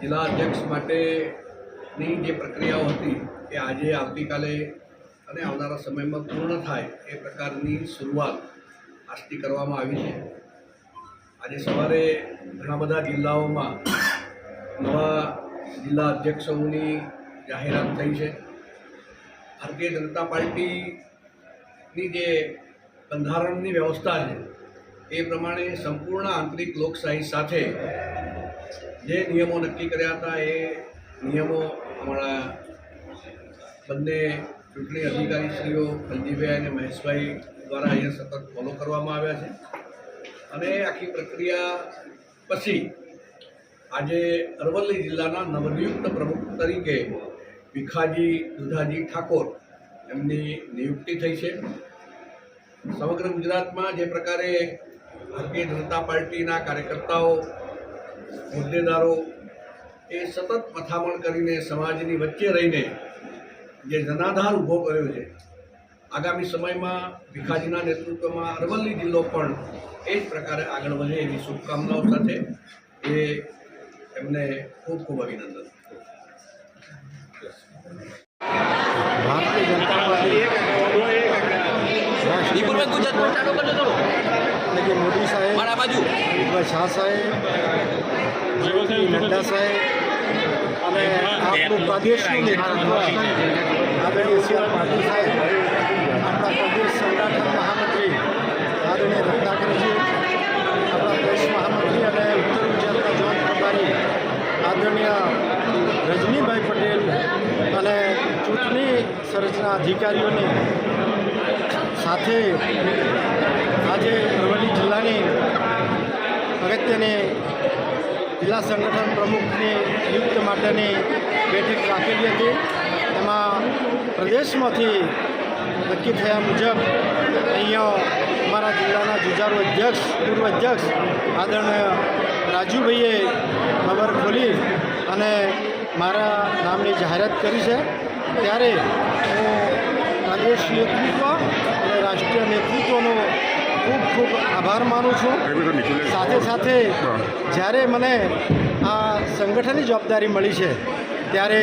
જિલ્લા અધ્યક્ષ માટેની જે પ્રક્રિયાઓ હતી એ આજે આવતીકાલે અને આવનારા સમયમાં પૂર્ણ થાય એ પ્રકારની શરૂઆત આજથી કરવામાં આવી છે. આજે સવારે ઘણા બધા જિલ્લાઓમાં નવા જિલ્લા અધ્યક્ષોની જાહેરાત થઈ છે. ભારતીય જનતા પાર્ટીની જે બંધારણની વ્યવસ્થા છે એ પ્રમાણે સંપૂર્ણ આંતરિક લોકશાહી સાથે જે નિયમો નક્કી કર્યા હતા એ નિયમો અમારા બંને ચૂંટણી અધિકારીશ્રીઓ કલદીભાઈ અને મહેશભાઈ દ્વારા અહીંયા સતત ફોલો કરવામાં આવ્યા છે. અને આખી પ્રક્રિયા પછી આજે અરવલ્લી જિલ્લાના નવનિયુક્ત પ્રમુખ તરીકે ભીખાજી દુધાજી ઠાકોર એમની નિયુક્તિ થઈ છે. સમગ્ર ગુજરાતમાં જે પ્રકારે ભારતીય જનતા પાર્ટીના કાર્યકર્તાઓ હોદ્દેદારો એ સતત પથામણ કરીને સમાજની વચ્ચે રહીને જે જનાધાર ઊભો કર્યો છે, આગામી સમયમાં ભીખાજીના નેતૃત્વમાં અરવલ્લી જિલ્લો પણ એ જ પ્રકારે આગળ વધે એવી શુભકામનાઓ સાથે એ એમને ખૂબ ખૂબ અભિનંદન. ભારતીય જનતા પાર્ટી ગુજરાત બોર્ડ ચાલુ કરજો થોડું. એટલે કે મોદી સાહેબ મારા બાજુ. શાહ સાહેબ નડ્ડા સાહેબ અને આપણું પ્રદેશનું નેતૃત્વ આદરણીય સી આર પાટીલ સાહેબ. આપણા પ્રદેશ સંગઠન મહામંત્રી આદરણીય રત્નાકરજી આપણા દેશ મહામંત્રી અને ઉત્તર ગુજરાતના જોન પ્રભારી આદરણીય રજનીભાઈ પટેલ અને ચૂંટણી સંરચના અધિકારીઓની સાથે આજે અરવલ્લી જિલ્લાની અગત્યની જિલ્લા સંગઠન પ્રમુખની નિયુક્ત માટેની બેઠક રાખેલી હતી. એમાં પ્રદેશમાંથી નક્કી થયા મુજબ અહીંયા અમારા જિલ્લાના જુજારુ અધ્યક્ષ, પૂર્વ અધ્યક્ષ આદરણીય રાજુભાઈએ ખબર ખોલી અને મારા નામની જાહેરાત કરી છે. ત્યારે હું પ્રદેશ નેતૃત્વ રાષ્ટ્રીય નેતૃત્વનો ખૂબ ખૂબ આભાર માનું છું. સાથે સાથે જ્યારે મને આ સંગઠનની જવાબદારી મળી છે ત્યારે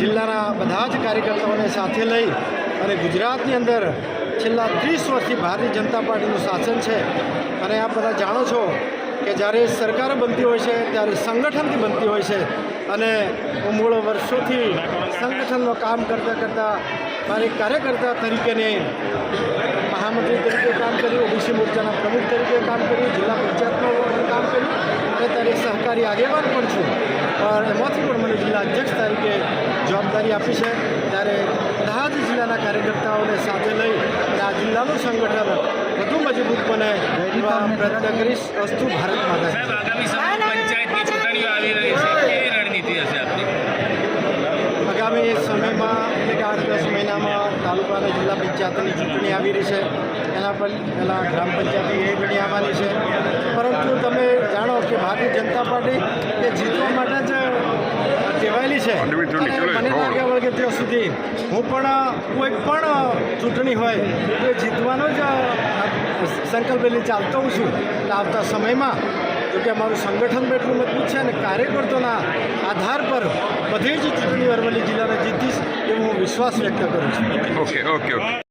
જિલ્લાના બધા જ કાર્યકર્તાઓને સાથે લઈ અને ગુજરાતની અંદર છેલ્લા ત્રીસ વર્ષથી ભારતીય જનતા પાર્ટીનું શાસન છે. અને આપ બધા જાણો છો કે જ્યારે સરકાર બનતી હોય છે ત્યારે સંગઠનથી બનતી હોય છે. અને હું મૂળ વર્ષોથી સંગઠનનું કામ કરતાં કરતાં મારી કાર્યકર્તા તરીકેને મહામંત્રી તરીકે કામ કર્યું ઓબીસી મોરચાના પ્રમુખ તરીકે કામ કર્યું જિલ્લા પંચાયતમાં કામ કર્યું. અને ત્યારે સહકારી આગેવાન પણ છું. પણ એમાંથી પણ મને જિલ્લા અધ્યક્ષ તરીકે જવાબદારી આપી છે. ત્યારે દાહોદ જિલ્લાના કાર્યકર્તાઓને સાથે લઈ અને આ જિલ્લાનું સંગઠન વધુ મજબૂત બને પ્રયત્ન કરીશ. અસ્તુ ભારત માતા આગામી સમયમાં મહિનામાં જિલ્લા પંચાયતની ચૂંટણી આવી રહી છે. એના પર પહેલાં ગ્રામ પંચાયતની એ બની આવવાની છે. પરંતુ તમે જાણો કે ભારતીય જનતા પાર્ટી એ જીતવા માટે જ કહેવાયેલી છે. મને લાગે વળગે ત્યાં સુધી હું પણ કોઈ પણ ચૂંટણી હોય તો એ જીતવાનો જ સંકલ્પ લઈને ચાલતો હોઉં છું. એટલે આવતા સમયમાં જો કે અમારું સંગઠન પણ એટલું મજબૂત છે અને કાર્યકર્તાના આધાર પર બધી જ ચૂંટણી અરવલ્લી જિલ્લાને જીતીશ એવો હું વિશ્વાસ વ્યક્ત કરું છું. Okay okay okay.